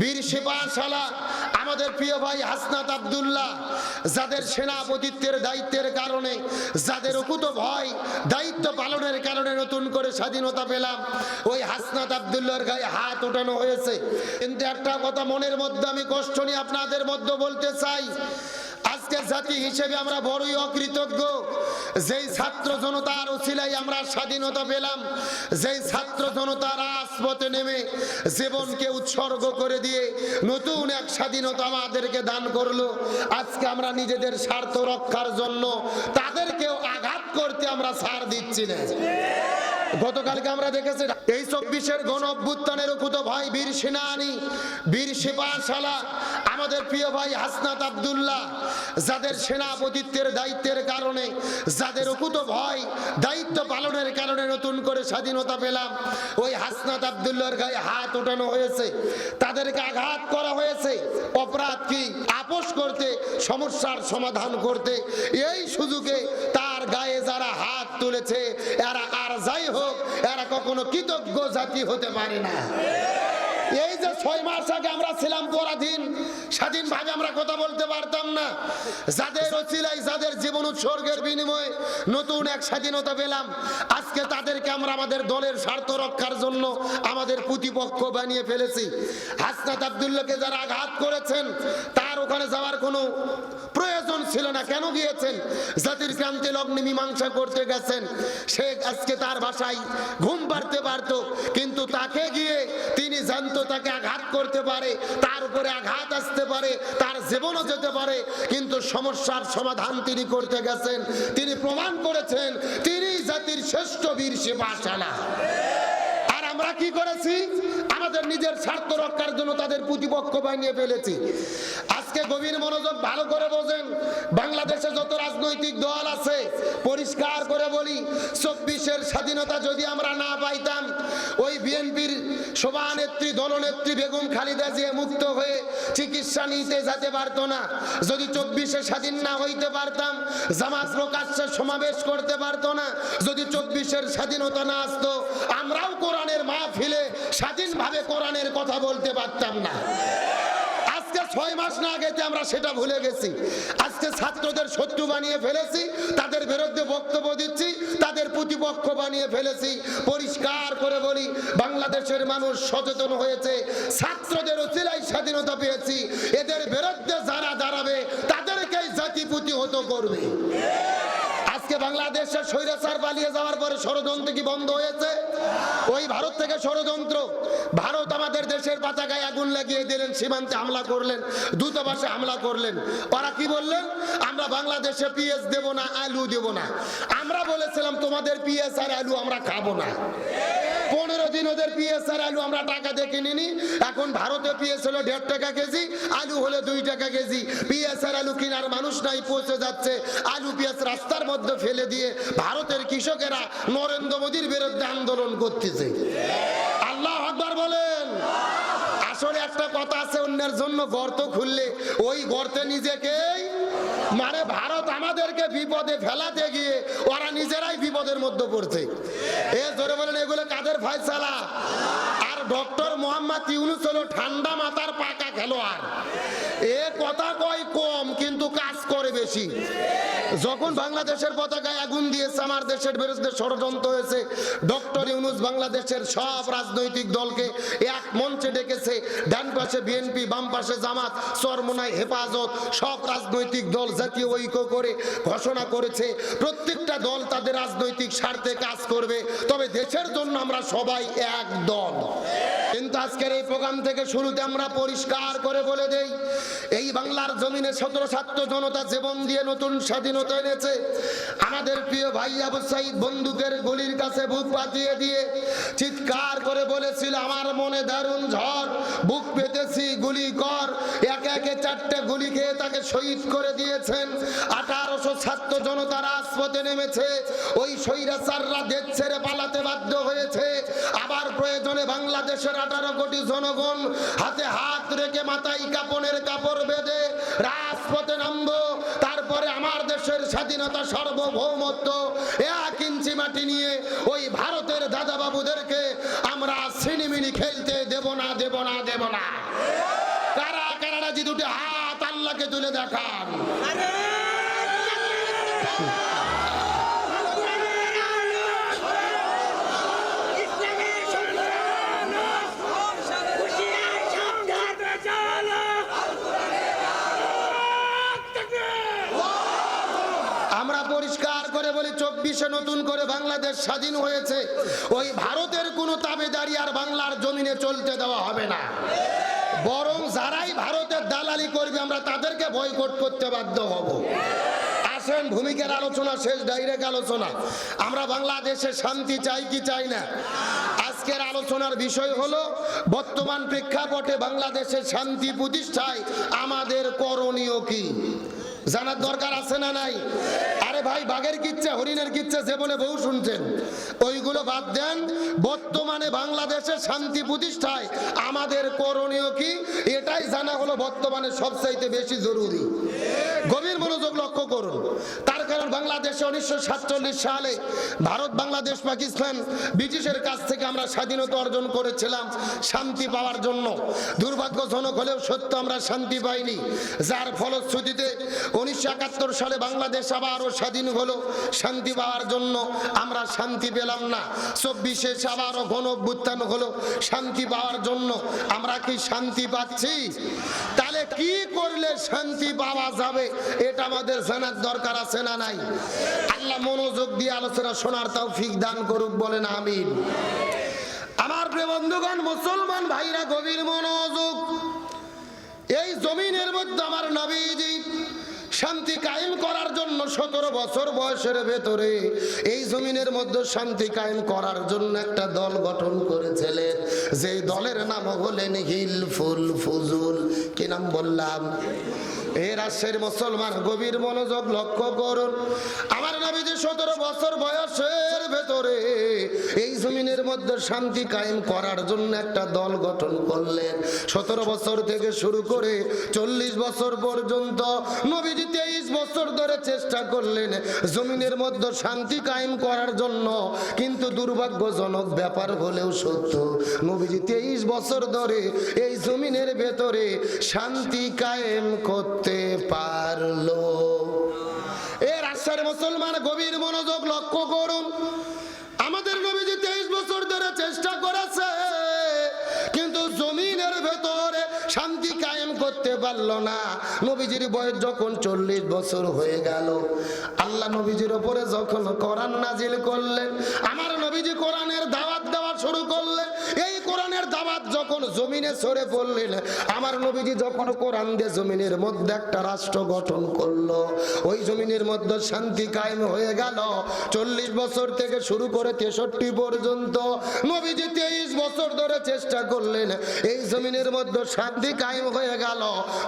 বীর সেপাশালা আমাদের প্রিয় ভাই হাসনাত আবদুল্লাহ, যাদের সেনাপতিত্বের দায়িত্বের কারণে, যাদের অকুত ভয়, দায়িত্ব পালনের কারণে নতুন করে স্বাধীনতা পেলাম, ওই হাসনাত আবদুল্লার গায়ে হাত ওঠানো হয়েছে। কিন্তু একটা কথা মনের মধ্যে আমি কষ্ট নিয়ে আপনাদের মধ্যে বলতে চাই আজকে জাতি হিসেবে আমরা বড়ই অকৃতজ্ঞ। যেই ছাত্র জনতার ওসিলাই আমরা স্বাধীনতা পেলাম, যেই ছাত্র জনতা রাজপথে নেমে জীবনকে উৎসর্গ করে দিয়ে নতুন এক স্বাধীনতা আমাদেরকে দান করল, আজকে আমরা নিজেদের স্বার্থ রক্ষার জন্য তাদেরকেও আঘাত করতে আমরা ছাড় দিচ্ছি না। গতকালকে আমরা দেখেছি এই চব্বিশের গণ অভ্যুত্থানের কুত ভাই বীর সেনানি, বীর সেপাশালা আমাদের প্রিয় ভাই হাসনাত আব্দুল্লাহ, যাদের সেনাপতিত্বের দায়িত্বের কারণে, যাদের অকুত ভয় দায়িত্ব পালনের কারণে নতুন করে স্বাধীনতা পেলাম, ওই হাসনাত আব্দুল্লাহর গায়ে হাত ওঠানো হয়েছে। তাদেরকে আঘাত করা হয়েছে। অপরাধ কি আপোষ করতে, সমস্যার সমাধান করতে, এই সুযোগে তার গায়ে যারা হাত তুলেছে, এরা আর যাই হোক, এরা কখনো কৃতজ্ঞ জাতি হতে পারে না। এই যে ছয় মাস আগে আমরা ছিলাম পরাধীন স্বাধীনভাবে আমরা কথা বলতে পারতাম না। যাদের অচিলাই যাদের জীবন উৎসর্গের বিনিময়ে নতুন এক স্বাধীনতা পেলাম, আজকে তাদেরকে আমরা আমাদের দলের স্বার্থ রক্ষার জন্য আমাদের প্রতিপক্ষ বানিয়ে ফেলেছি। হাসনাত আবদুল্লাহকে যারা আঘাত করেছেন, তার ওখানে যাওয়ার কোনো প্রয়োজন ছিল না। কেন গিয়েছেন? জাতির ক্রান্তি লগ্নে মীমাংসা করতে গেছেন। সে আজকে তার বাসায় ঘুম পাড়তে পারত, কিন্তু তাকে গিয়ে তিনি জানতো তাকে আঘাত করতে পারে, তার উপরে আঘাত আসতে পারে, তার জীবনও যেতে পারে, কিন্তু সমস্যার সমাধান তিনি করতে গেছেন, তিনি প্রমাণ করেছেন, তিনি জাতির শ্রেষ্ঠ বীর সেবাশালা আর আমরা কি করেছি? আমাদের নিজের স্বার্থ রক্ষার জন্য তাদের প্রতিপক্ষ বানিয়ে ফেলেছি। আজকে গভীর মনোযোগ ভালো করে বোঝেন, বাংলাদেশে যত রাজনৈতিক দল আছে, পরিষ্কার করে বলি, চব্বিশের স্বাধীনতা যদি আমরা না পাইতাম, ওই বিএনপির সভানেত্রী, দলনেত্রী বেগম খালিদা জিয়া মুক্ত হয়ে চিকিৎসা নিতে যেতে পারতো না। যদি চব্বিশে স্বাধীন না হইতে পারতাম, জামাত প্রকাশ্যে সমাবেশ করতে পারতো না। যদি চব্বিশের স্বাধীনতা না আসতো, আমরাও কোরআনের মাহফিলে স্বাধীনভাবে কোরআনের কথা বলতে পারতাম না। বানিয়ে ফেলেছি পরিষ্কার করে বলি, বাংলাদেশের মানুষ সচেতন হয়েছে, ছাত্রদের অচিলাই স্বাধীনতা পেয়েছি। এদের বিরুদ্ধে যারা দাঁড়াবে, তাদেরকেই জাতি প্রতিহত করবে। আজকে বাংলাদেশের স্বৈরাচার পালিয়ে যাওয়ার পরে ষড়যন্ত্র কি বন্ধ হয়েছে? ওই ভারত থেকে ষড়যন্ত্র। ভারত আমাদের দেশের পাতাকায় আগুন লাগিয়ে দিলেন, সীমান্তে হামলা করলেন, দূতাবাসে হামলা করলেন। ওরা কি বললেন? আমরা বাংলাদেশে পিএস দেব না, আলু দেব না। আমরা বলেছিলাম, তোমাদের পিএস আর আলু আমরা খাব না। পনেরো দিন ওদের পিএসআর আলু আমরা টাকা দিয়ে কিনিনি। এখন ভারতে পিএস হলো দেড় টাকা কেজি, আলু হলো দুই টাকা কেজি। পিএস আর আলু কেনার মানুষ নাই পৌঁছে যাচ্ছে। আলু পেঁয়াজ রাস্তার মধ্যে ফেলে দিয়ে ভারতের কৃষকেরা নরেন্দ্র মোদীর বিরুদ্ধে আন্দোলন করতেছে। আল্লাহ আকবার বলেন। আসলে একটা কথা আছে, অন্যের জন্য গর্ত খুললে ওই গর্তে নিজেকেই মানে ভারত আমাদেরকে বিপদে ফেলাতে গিয়ে ওরা নিজেরাই বিপদের মধ্যে পড়ছে। এ ধরে বলেন, এগুলো কাদের ফয়সালা? আর ডক্টর মোহাম্মদ ইউনুস হলো ঠান্ডা মাথার পাকা খেলোয়াড়। এ কথা কয় কম, কিন্তু বেশি যখন বাংলাদেশের পতাকায় আগুন দিয়েছে, আমার দেশের বিরুদ্ধে ষড়যন্ত্র হয়েছে, ডক্টর ইউনুস বাংলাদেশের সব রাজনৈতিক দলকে এক মঞ্চে ডেকেছে। ডান পাশে বিএনপি, বাম পাশে জামাত চরমোনাই হেফাজত, সব রাজনৈতিক দল জাতীয় ঐক্য করে ঘোষণা করেছে। প্রত্যেকটা দল তাদের রাজনৈতিক স্বার্থে কাজ করবে, তবে দেশের জন্য আমরা সবাই এক দল। কিন্তু আজকের এই প্রোগ্রাম থেকে শুরুতে আমরা পরিষ্কার করে বলে দেই, এই বাংলার জমিনে সতেরো ছাত্র জনতা জীবন দিয়ে নতুন স্বাধীনতা এনেছে। আমাদের প্রিয় ভাই আবু সাইদ বন্দুকের গুলির কাছে বুক পাতিয়ে দিয়ে চিৎকার করে বলেছিল, আমার মনে দারুণ ঝড়, বুক পেতেছি, গুলি কর। একে একে চারটে গুলি খেয়ে তাকে শহীদ করে দিয়েছেন। আঠারোশো ছাত্র জনতা রাজপথে নেমেছে। ওই স্বৈরাচাররা দেশ ছেড়ে পালাতে বাধ্য হয়েছে। আবার প্রয়োজনে বাংলাদেশের আঠারো কোটি জনগণ হাতে হাত রেখে মাথায় কাপনের কাপড় বেঁধে রাজপথে নামবো। তারপরে আমার দেশের স্বাধীনতা সার্বভৌমত্ব এক ইঞ্চি মাটি নিয়ে ওই ভারতের দাদা বাবুদেরকে আমরা সিনিমিনি খেলতে দেব না দেব না দেব না। কারা কারা যে দুটি হাত আল্লাহকে তুলে দেখান। বাংলাদেশ স্বাধীন হয়েছে, ওই ভারতের কোনো তাবেদারি আর বাংলার জমিনে চলতে দেওয়া হবে না। বরং যারাই ভারতের দালালি করবে, আমরা তাদেরকে বয়কট করতে বাধ্য হব। আসেন, ভূমিকার আলোচনা শেষ ডাইরেক্ট আলোচনা। আমরা বাংলাদেশে শান্তি চাই কি চাই না? আজকের আলোচনার বিষয় হলো, বর্তমান প্রেক্ষাপটে বাংলাদেশের শান্তি প্রতিষ্ঠায় আমাদের করণীয় কি? জানার দরকার আছে না নাই? আরে ভাই, বাঘের কিচ্ছে, হরিণের কিচ্ছে, যে বলে বহু শুনছেন, ওইগুলো বাদ দেন। বর্তমানে বাংলাদেশে শান্তি প্রতিষ্ঠায় আমাদের করণীয় কি? এটাই জানা হলো বর্তমানে সবচাইতে বেশি জরুরি। গভীর মনোযোগ করুন। তার কারণ বাংলাদেশে উনিশশো সাতচল্লিশ সালে ভারত, বাংলাদেশ, পাকিস্তান ব্রিটিশের কাছ থেকে আমরা স্বাধীনতা অর্জন করেছিলাম শান্তি পাওয়ার জন্য। দুর্ভাগ্যজনক হলেও সত্য আমরা শান্তি পাইনি। যার ফলশ্রুতিতে উনিশশো একাত্তর সালে বাংলাদেশ আবারও স্বাধীন হলো শান্তি পাওয়ার জন্য। আমরা শান্তি পেলাম না। চব্বিশে আবারও গণ হলো শান্তি পাওয়ার জন্য। আমরা কি শান্তি পাচ্ছি? তাহলে কি করলে শান্তি পাওয়া যাবে? এটা আমাদের জানার দরকার আছে না নাই? আল্লাহ মনোযোগ দিয়ে আলোচনা শোনার তাও ফিক দান করুক, বলেন আমিন। আমার বন্ধুগণ, মুসলমান ভাইরা, গভীর মনোযোগ। এই জমিনের মধ্যে আমার নবীজি শান্তি কায়েম করার জন্য সতেরো বছর বয়সের ভেতরে এই জমিনের মধ্যে শান্তি কায়েম করার জন্য একটা দল গঠন করেছিলেন। যে দলের নাম হলেন হিল ফুল ফুজুল। কি নাম বললাম? এই রাষ্ট্রের মুসলমান গভীর মনোযোগ লক্ষ্য করুন। আমার নবী যে সতেরো বছর বয়সের ভেতরে জমিনের মধ্যে শান্তি কায়েম করার জন্য একটা দল গঠন করলেন। সতেরো বছর থেকে শুরু করে চল্লিশ বছর পর্যন্ত নবীজি তেইশ বছর ধরে চেষ্টা করলেন জমিনের মধ্যে শান্তি কায়েম করার জন্য। কিন্তু দুর্ভাগ্যজনক ব্যাপার হলেও সত্য, নবীজি তেইশ বছর ধরে এই জমিনের ভেতরে শান্তি কায়েম করতে পারল। এ রাজশাহীর মুসলমান গভীর মনোযোগ লক্ষ্য করুন। বছর ধরে চেষ্টা করেছে, কিন্তু জমিনের ভেতরে শান্তি কায়েম করতে পারল না। নবীজির বয়স যখন চল্লিশ বছর হয়ে গেল, আল্লাহ নবীজির ওপরে যখন কোরআন নাজিল করলেন, আমার নবীজি কোরআনের দাওয়াত দেওয়া শুরু করলেন যখন জমিনে সরে পড়লেন, আমার নবীজি যখন কোরআন দিয়ে জমিনের মধ্যে একটা রাষ্ট্র গঠন করল, ওই জমিনের মধ্যে শান্তি কায়েম হয়ে গেল। চল্লিশ বছর থেকে শুরু করে তেষট্টি পর্যন্ত নবীজি তেইশ বছর ধরে চেষ্টা করলেন, এই জমিনের মধ্যে শান্তি কায়েম হয়ে গেল।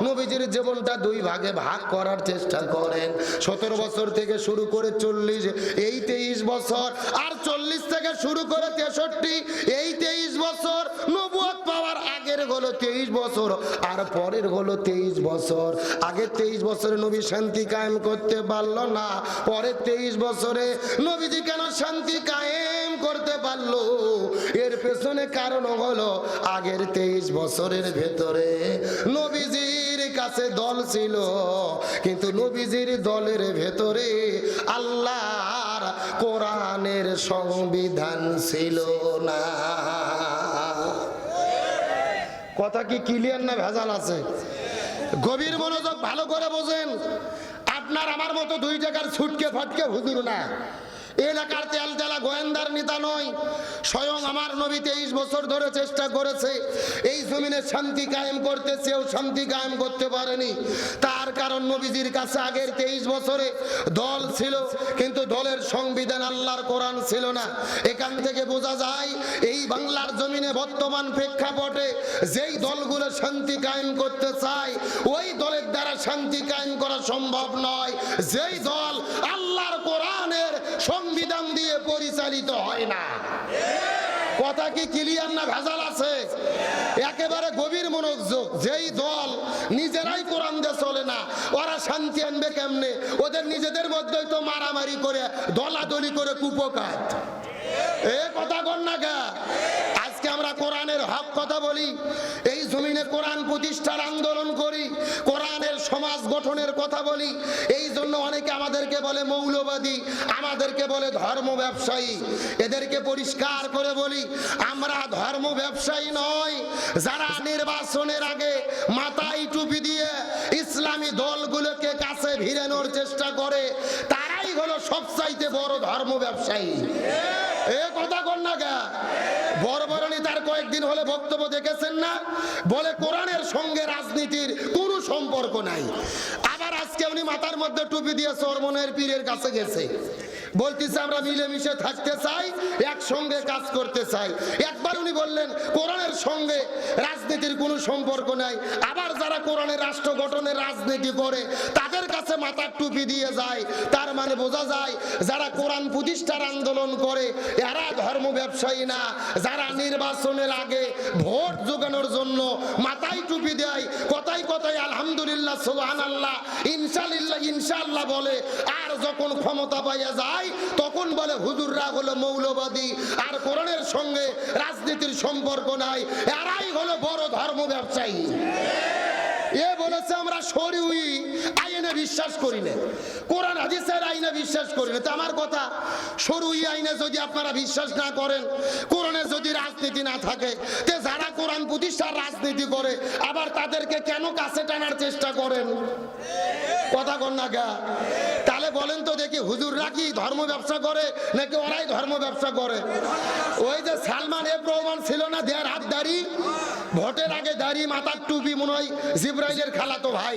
নবীজির জীবনটা দুই ভাগে ভাগ করার চেষ্টা করেন। সতেরো বছর থেকে শুরু করে চল্লিশ, এই তেইশ বছর, আর চল্লিশ থেকে শুরু করে তেষট্টি, এই তেইশ বছর নবুয়াত পাওয়ার আগের হলো তেইশ বছর, আর পরের হলো তেইশ বছর। আগের তেইশ বছরে নবী শান্তি কায়েম করতে পারল না পরের তেইশ বছরে নবীজি কেন শান্তি কায়েম করতে পারল? এর পেছনে কারণ হলো আগের তেইশ বছরের ভেতরে নবীজির কাছে দল ছিল, কিন্তু নবীজির দলের ভেতরে আল্লাহর কোরআনের সংবিধান ছিল না। কথা কি ক্লিয়ার না ভেজাল আছে? গভীর মনোযোগ ভালো করে বোঝেন। আপনার আমার মতো দুই জায়গার ছুটকে ফটকে হুজুর না। এলাকার তেল তেলা গোয়েন্দার নেতা নয়, স্বয়ং আমার নবী তেইশ বছর ধরে চেষ্টা করেছে, এই জমিনে শান্তি কায়েম করতে চেয়েও শান্তি কায়েম করতে পারেনি। তার কারণ নবীজির কাছে আগের তেইশ বছরে দল ছিল, কিন্তু দলের সংবিধান আল্লাহর কোরআন ছিল না। এখান থেকে বোঝা যায়, এই বাংলার জমিনে বর্তমান প্রেক্ষাপটে যেই দলগুলো শান্তি কায়েম করতে চায়, ওই দলের দ্বারা শান্তি কায়েম করা সম্ভব নয়। যেই দল আল্লাহর কোরআনের সংবিধান দিয়ে পরিচালিত হয় না। কথা কি ক্লিয়ার না ভেজাল আছে? একেবারে গভীর মনোযোগ। যেই দল নিজেরাই কোরআন দিয়ে চলে না, ওরা শান্তি আনবে কেমনে? ওদের নিজেদের মধ্যেই তো মারামারি করে, দলাদলি করে কুপকাত। এ কথা কর না গা আজকে আমরা কোরআনের হক কথা বলি, এই জমিনে কোরআন প্রতিষ্ঠার আন্দোলন করি, কোরআনের সমাজ গঠনের কথা বলি বলে মৌলবাদী, আমাদেরকে বলে ধর্ম ব্যবসায়ী। এদেরকে পরিষ্কার করে বলি, আমরা ধর্ম ব্যবসায়ী নয় যারা নির্বাচনের আগে মাথায় টুপি দিয়ে ইসলামী দলগুলোকে কাছে ভিড়ানোর চেষ্টা করে তারাই হলো সবচাইতে বড় ধর্ম ব্যবসায়ী। এ কথা কর না গা বড়বরণী তার কয়েকদিন হলে বক্তব্য দেখেছেন না? বলে কোরআনের সঙ্গে রাজনীতির কোনো সম্পর্ক নাই। আবার আজকে উনি মাথার মধ্যে টুপি দিয়ে সরমনের পীরের কাছে গেছে। বলতেছে, আমরা মিলেমিশে থাকতে চাই, একসঙ্গে কাজ করতে চাই। একবার উনি বললেন, কোরআনের সঙ্গে রাজনীতির কোনো সম্পর্ক নাই। আবার যারা কোরআনের রাষ্ট্র গঠনের রাজনীতি করে, তাদের কাছে মাথার টুপি দিয়ে যায়। তার মানে বোঝা যায়, যারা কোরআন প্রতিষ্ঠার আন্দোলন করে, এরা ধর্ম ব্যবসায়ী না। যারা নির্বাচনের আগে ভোট জোগানোর জন্য মাথায় টুপি দেয় কথাই কথাই আলহামদুলিল্লাহ সোহান আল্লাহ ইনশাল্লাহ ইনশাল্লাহ বলে, আর যখন ক্ষমতা পাইয়া যায় তখন বলে, হুজুররা হলো মৌলবাদী আর কোরআনের সঙ্গে রাজনীতির সম্পর্ক নাই। এরাই হলো বড় ধর্ম ব্যবসায়ী এ বলেছে, আমরা শরীয়ই আইনে বিশ্বাস করি না। কোরআন হাদিসের আইনে বিশ্বাস করি না। তো আমার কথা শরীয়ই আইনে যদি আপনারা বিশ্বাস না করেন, কোরআনে যদি রাজনীতি না থাকে, তে যারা কোরআন প্রতিষ্ঠার রাজনীতি করে, আবার তাদেরকে কেন কাছে টানার চেষ্টা করেন? কথা কন না গা। তাহলে বলেন তো দেখি, হুজুররা কি ধর্ম ব্যবসা করে, নাকি ওরাই ধর্ম ব্যবসা করে? ওই যে সালমান এফ রহমান ছিল না, দেয়ার হাত দাড়ি? ভোটের আগে দাড়ি, মাথার টুপি, মনে হয় জিব্রাইলের খালাতো ভাই।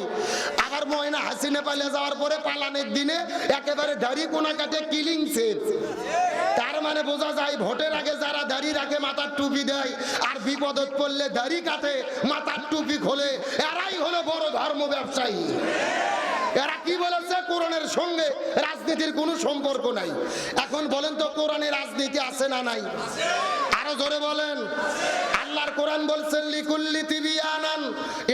আবার ময়না হাসিনে পালিয়ে যাওয়ার পরে পালানের দিনে একেবারে দাড়ি কোনা কাটে কিলিং সেট তার মানে বোঝা যায় ভোটের আগে যারা দাড়ি রাখে, মাথার টুপি দেয়। আর বিপদত পড়লে দাড়ি কাটে, মাথার টুপি খোলে। এরাই হলো বড় ধর্ম ব্যবসায়ী। এরা কি বলেছে? কোরআনের সঙ্গে রাজনীতির কোনো সম্পর্ক নাই। এখন বলেন তো কোরআনে রাজনীতি আছে না নাই? আরও জোরে বলেন। আল্লাহর কোরআন বলছেন, লিকুল্লি তিবিয়ানান।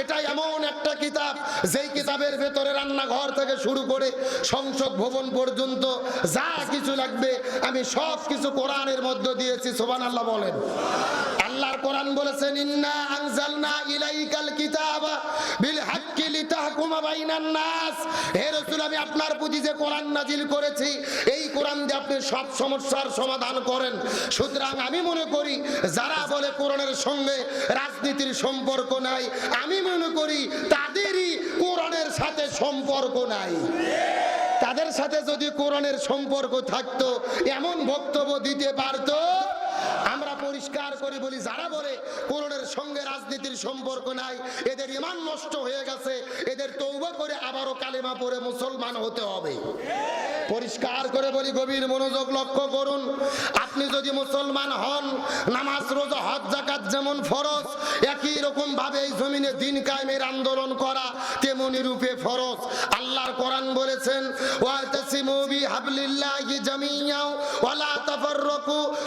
এটা এমন একটা কিতাব, যেই কিতাবের ভেতরে রান্নাঘর থেকে শুরু করে সংসদ ভবন পর্যন্ত যা কিছু লাগবে, আমি সব কিছু কোরআনের মধ্যে দিয়েছি সোবান আল্লাহ বলেন। আল্লাহর কোরআন বলেছেন, ইন্না আনজালনা ইলাইকাল কিতাবা বিল আমি আপনার প্রতি যে কোরআন নাজিল করেছি, এই কোরআন দিয়ে আপনি সব সমস্যার সমাধান করেন। সুতরাং আমি মনে করি, যারা বলে কোরআনের সঙ্গে রাজনীতির সম্পর্ক নাই, আমি মনে করি তাদেরই কোরআনের সাথে সম্পর্ক নাই। তাদের সাথে যদি কোরআনের সম্পর্ক থাকতো, এমন বক্তব্য দিতে পারতো পরিষ্কার করে বলি, যারা বলে কোরআনের সঙ্গে রাজনীতির সম্পর্ক নাই, এদের ইমান নষ্ট হয়ে গেছে, এদের তৌবা করে আবারও কালেমা পড়ে মুসলমান হতে হবে। পরিষ্কার করে বলি, গভীর মনোযোগ লক্ষ্য করুন। আপনি যদি মুসলমান হন, নামাজ, রোজা, হজ জাকাত যেমন ফরজ, একই রকম ভাবে এই জমিনে দিন কায়েমের আন্দোলন করা তেমনি রূপে ফরজ। আল্লাহর কোরআন বলেছেন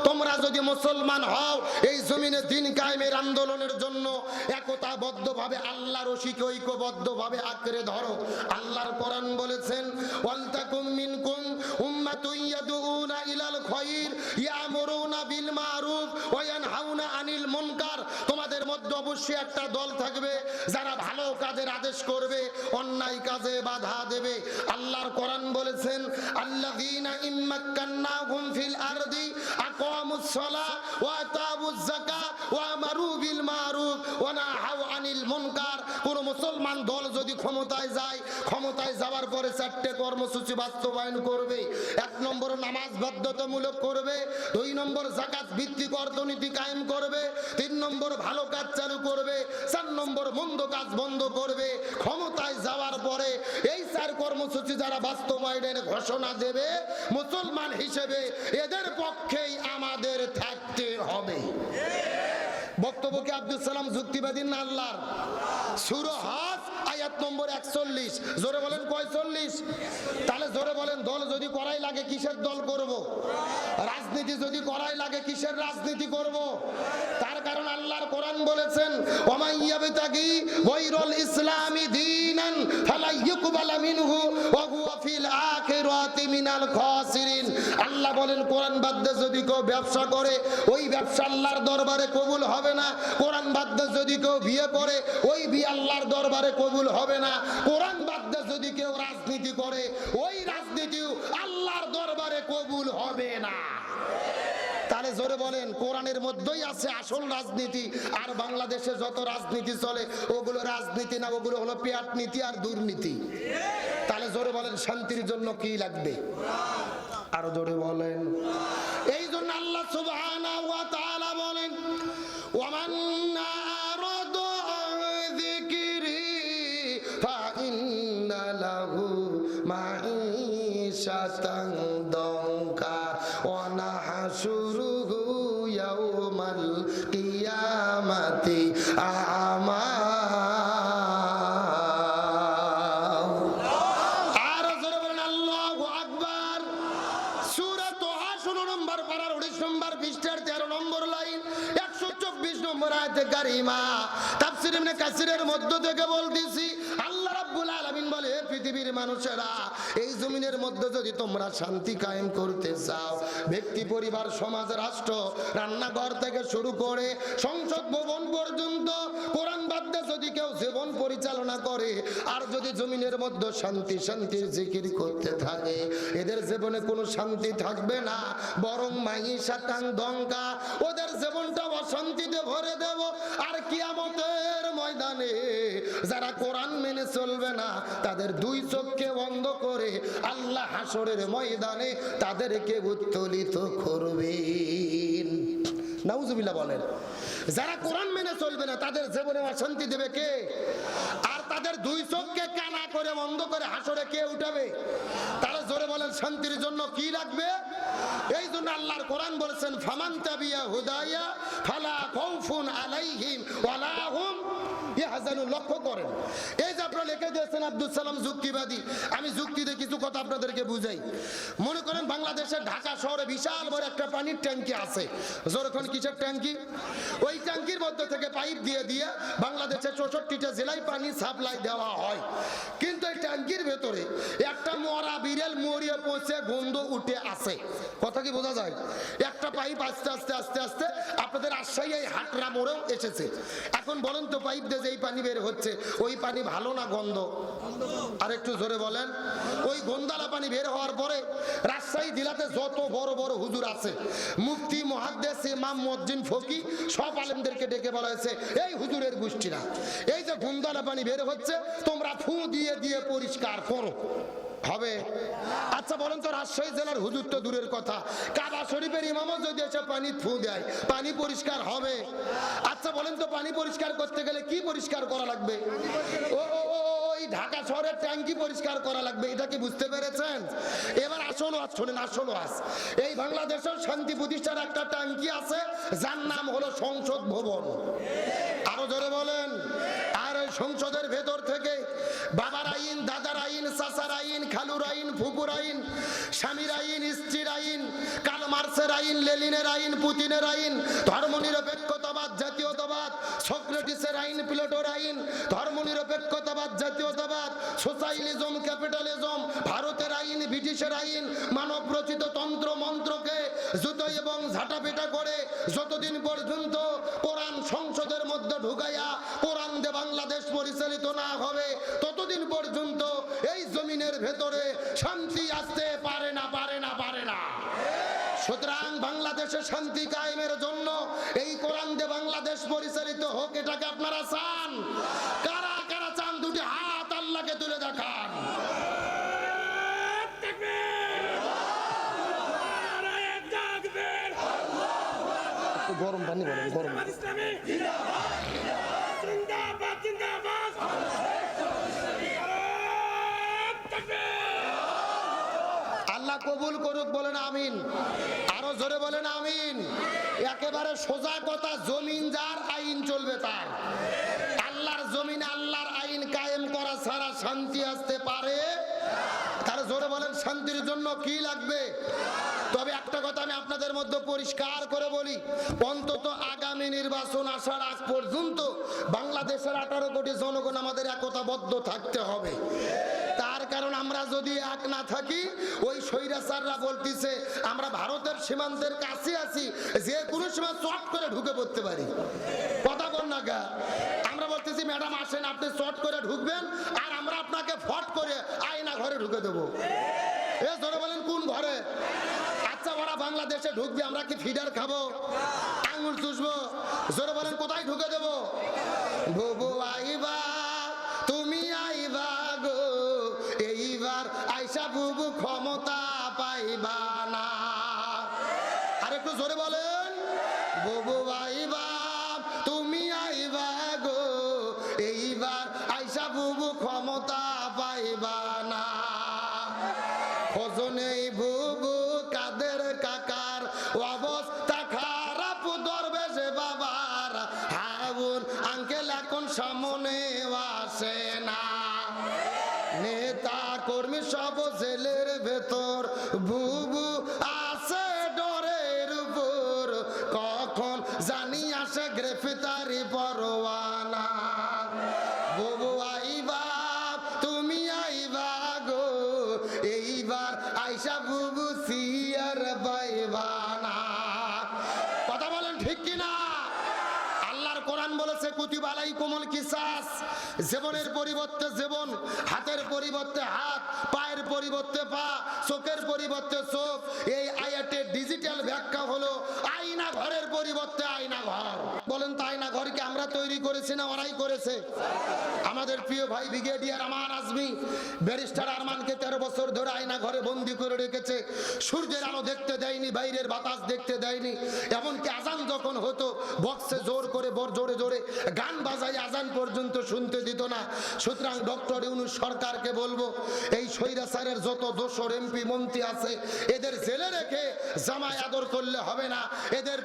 তোমরা যদি মুসলমান হও, এই জমিনে দিন কায়েমের আন্দোলনের জন্য একতাবদ্ধভাবে আল্লাহর রশিকে ঐক্যবদ্ধভাবে আঁকড়ে ধরো। আল্লাহর কোরআন বলেছেন ওয়ালতাকুম মিনকুম উম্মাতুন ইলাল খায়র ইয়ামুরুনা বিল মারুফ ওয়া ইয়ানহাউনা আনিল মুনকার। তোমাদের মধ্যে অবশ্যই একটা দল থাকবে যারা ভালো কাজের আদেশ করবে, অন্যায় কাজে বাধা দেবে। আল্লাহর কোরআন বলেছেন, আল্লাযীনা ইম্মাক্কান্নাহুম ফিল আরদি আকামুস ওয়া আতাবুজ যাকাত ওয়া আমারু বিল মারুফ ওয়া নাহাউ আনিল মুনকার। মুসলমান দল যদি ক্ষমতায় যায়, ক্ষমতায় যাওয়ার পরে চারটে কর্মসূচি বাস্তবায়ন করবে, এক নম্বর নামাজ বাধ্যতামূলক করবে, দুই নম্বর জাকাত ভিত্তিক অর্থনীতি কায়েম করবে, তিন নম্বর ভালো কাজ চালু করবে, চার নম্বর মন্দ কাজ বন্ধ করবে, ক্ষমতায় যাওয়ার পরে এই চার কর্মসূচি যারা বাস্তবায়নের ঘোষণা দেবে, মুসলমান হিসেবে এদের পক্ষেই আমাদের থাকতে হবে। বক্তব্য কি আব্দুল সালাম যুক্তিবাদী না সুরো হাস আয়াত নম্বর একচল্লিশ জোরে বলেন পঁয়চল্লিশ তাহলে জোরে বলেন, দল যদি করাই লাগে কিসের দল করব। রাজনীতি যদি করাই লাগে কিসের রাজনীতি করব। তার কারণ আল্লাহর কোরআন বলেছেন আল্লাহ বলেন, কোরআন বাদ্যে যদি কেউ ব্যবসা করে, ওই ব্যবসা আল্লাহর দরবারে কবুল হবে না কোরআন বাদ্যে যদি কেউ বিয়ে করে, ওই বিয়ে আল্লাহর দরবারে কবুল হবে না। কোরআন বাদ্যে যদি কেউ রাজনীতি করে, ওই রাজনীতিও আল্লাহর দরবারে কবুল হবে না। তাহলে জোরে বলেন, কোরআনের মধ্যেই আছে আসল রাজনীতি, আর বাংলাদেশে যত রাজনীতি চলে, ওগুলো রাজনীতি না, ওগুলো হলো নীতি আর দুর্নীতি। তাহলে জোরে বলেন, শান্তির জন্য কি লাগবে? আরও জোরে বলেন। এই জন্য আল্লাহ সুবহানাহু নম্বর লাইন 124 নম্বর আয়াতে কারিমা। তাফসীর ইবনে কাসিরের মধ্য থেকে বলতেছি মানুষেরা, এই জমিনের মধ্যে যদি তোমরা শান্তি কায়েম করতে চাও, ব্যক্তি, পরিবার, সমাজ, রাষ্ট্র, রান্নাঘর থেকে শুরু করে সংসদ ভবন পর্যন্ত, কোরআন বাদ্যে যদি কেউ জীবন পরিচালনা করে, আর যদি জমিনের মধ্যে শান্তি, শান্তির জিকির করতে থাকে, এদের জীবনে কোনো শান্তি থাকবে না। বরং মাহি সাতাং দঙ্কা ওদের জীবনটা অশান্তিতে ভরে দেব। আর কিয়ামতের ময়দানে যারা কোরআন মেনে চলবে না, তাদের দুই চোখকে বন্ধ করে আল্লাহ হাসরের ময়দানে তাদেরকে উত্তোলিত করবেন নাউজুবিল্লাহ বলেন। যারা কোরআন মেনে চলবে না, তাদের জীবনে অশান্তি দেবে কে? আর তাদের দুই চোখকে কানা করে, বন্ধ করে হাসরে কে উঠাবে? তাহলে জোরে বলেন, শান্তির জন্য কি লাগবে? এই জন্য আল্লাহর কোরআন বলেছেন, ফামান তাবিয়া হুদাইয়া ফালা খাউফুন আলাইহিম ওয়ালা হুম ইয়াহজানুন। লক্ষ্য করেন, এই যে আপনারা লিখে দিয়েছেন আব্দুল সালাম যুক্তিবাদী, আমি যুক্তিতে কিছু কথা আপনাদেরকে বুঝাই। মনে করেন বাংলাদেশের ঢাকা শহরে বিশাল বড় একটা পানির ট্যাঙ্কি আছে যখন কিসের ট্যাঙ্কি? ওই ট্যাঙ্কির মধ্যে থেকে পাইপ দিয়ে দিয়ে বাংলাদেশের চৌষট্টিটা জেলায় পানি সাপ্লাই দেওয়া হয়। কিন্তু এই ট্যাঙ্কির ভেতরে একটা মরা বিড়াল মরিয়ে পৌঁছে গন্ধ উঠে আসে। কথা কি বোঝা যায়? একটা পাইপ আস্তে আস্তে আস্তে আস্তে আপনাদের রাজশাহী এই হাটরা মোড়েও এসেছে। এখন বলেন তো পাইপ দিয়ে যেই পানি বের হচ্ছে, ওই পানি ভালো না গন্ধ? আর একটু জোরে বলেন। ওই গন্ধালা পানি বের হওয়ার পরে রাজশাহী জেলাতে যত বড় বড় হুজুর আছে, মুফতি, মহাদ্দেশ, ইমাম মজ্জিন ফকি সব আলেমদেরকে ডেকে বলা হয়েছে এই হুজুরের গোষ্ঠীরা এই যে পানি বের হচ্ছে তোমরা ফু দিয়ে দিয়ে পরিষ্কার করো। হবে? আচ্ছা বলেন তো রাজশাহী জেলার হুজুর তো দূরের কথা। কাবা শরীফের ইমামও যদি এসে পানি ফু দেয় পানি পরিষ্কার হবে? আচ্ছা বলেন তো পানি পরিষ্কার করতে গেলে কি পরিষ্কার করা লাগবে? ও ও, ও, ঢাকা শহরের ট্যাঙ্কি পরিষ্কার করা লাগবে এটা কি বুঝতে পেরেছেন? এবার আসল আজ শোনেন আসল আজ এই বাংলাদেশের শান্তি প্রতিষ্ঠার একটা ট্যাঙ্কি আছে যার নাম হলো সংসদ ভবন। আরও জোরে বলেন। আর ওই সংসদের ভেতর থেকে বাবার আইন দাদার আইন চাচার আইন খালুর আইন ফুপুর আইন স্বামীর আইন স্ত্রীর আইন মার্সের আইন লেলিনের আইন, পুতিনের আইন, ধর্মনিরপেক্ষতাবাদ, জাতীয়তাবাদ, সক্রেটিসের আইন, প্লেটোর আইন, ধর্মনিরপেক্ষতাবাদ, জাতীয়তাবাদ সোশ্যালিজম ক্যাপিটালিজম, ভারতের আইন, ব্রিটিশের আইন, মানব রচিত তন্ত্র, মন্ত্রকে জুতো এবং ঝাঁটাপেটা করে যতদিন পর্যন্ত বাংলাদেশে শান্তি কায়েমের জন্য এই কোরআন দিয়ে বাংলাদেশ পরিচালিত হোক এটাকে আপনারা চান কারা কারা চান দুটি হাত আল্লাহকে তুলে দেখান গরম পানি বলেন গরম আল্লাহ কবুল করুক, বলেন আমিন। আরও জোরে বলেন আমিন। একেবারে সোজা কথা, জমিন যার আইন চলবে তার। আল্লাহর জমিন আল্লাহর আইন কায়েম করা ছাড়া শান্তি আসতে পারে। তারা জোরে বলেন, শান্তির জন্য কি লাগবে? তবে একটা কথা আমি আপনাদের মধ্যে পরিষ্কার করে বলি, অন্তত আগামী নির্বাচন আসার আগ পর্যন্ত বাংলাদেশের আঠারো কোটি জনগণ আমাদের একতাবদ্ধ থাকতে হবে। কারণ আমরা যদি এক না থাকি, ওই স্বৈরাচাররা বলতিছে, আমরা ভারতের সীমান্তের কাছে আছি, যে কোনো সময় চট করে ঢুকে পড়তে পারি। কথা বল না গা। আমরা বলতেছি, ম্যাডাম, আসেন, আপনি চট করে ঢুকবেন, আর আমরা আপনাকে ফট করে আয়না ঘরে ঢুকে দেবো। এ ধরে বলেন, কোন ঘরে? আচ্ছা ওরা বাংলাদেশে ঢুকবে, আমরা কি ফিডার খাব? আঙুল চুষবো? জোরে বলেন, কোথায় ঢুকে দেবো? বুবু সামনে আসে না। নেতা কর্মী সব জেলের ভেতর বুবু কুতিবালাই কোমল কিসাস। জীবনের পরিবর্তে জীবন, হাতের পরিবর্তে হাত, পায়ের পরিবর্তে পা, চোখের পরিবর্তে চোখ, এই আয়াতের পরিবর্তে আয়না ঘর। বলেন তো আয়না ঘরকে আমরা তৈরি করেছি না ওরাই করেছে? আমাদের প্রিয় ভাই ব্রিগেডিয়ার আমান আজমি, ব্যারিস্টার আরমানকে তেরো বছর ধরে আয়না ঘরে বন্দি করে রেখেছে। সূর্যের আলো দেখতে দেয়নি, বাইরের বাতাস দেখতে দেয়নি। এমনকি আজান যখন হতো বক্সে জোর করে জোরে জোরে গান বাজাই আজান পর্যন্ত শুনতে দিত না। সুতরাং ডক্টর ইউনুস সরকারকে বলব, এই স্বৈরাচারের যত দোসর এমপি মন্ত্রী আছে, এদের জেলে রেখে জামাই আদর করলে হবে না। এদের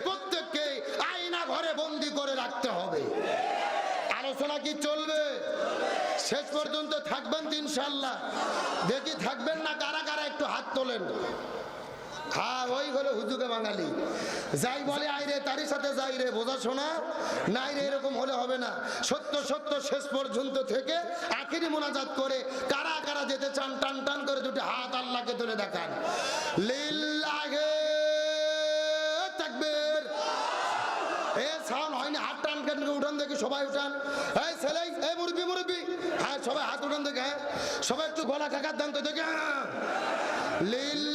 প্রত্যেককে আয়না ঘরে বন্দি করে রাখতে হবে। আলোচনা কি চলবে? শেষ পর্যন্ত থাকবেন ইনশাল্লাহ দেখি থাকবেন না, কারা কারা একটু হাত তোলেন। যাই বলে তারই সাথে যাই রে নাই রে, এরকম হলে হবে না। সত্য সত্য, শেষ পর্যন্ত থেকে মোনাজাত করে কারা কারা যেতে চান, টান টান করে দুটি হাত আল্লাহকে তুলে দেখান। করে উঠান দেখি সবাই উঠান। এই ছেলে, এই মুরব্বি মুরব্বি। হ্যাঁ সবাই হাত উঠান দেখে হ্যাঁ। সবাই একটু গলা খাকার দান তো দেখে লিল্লাহে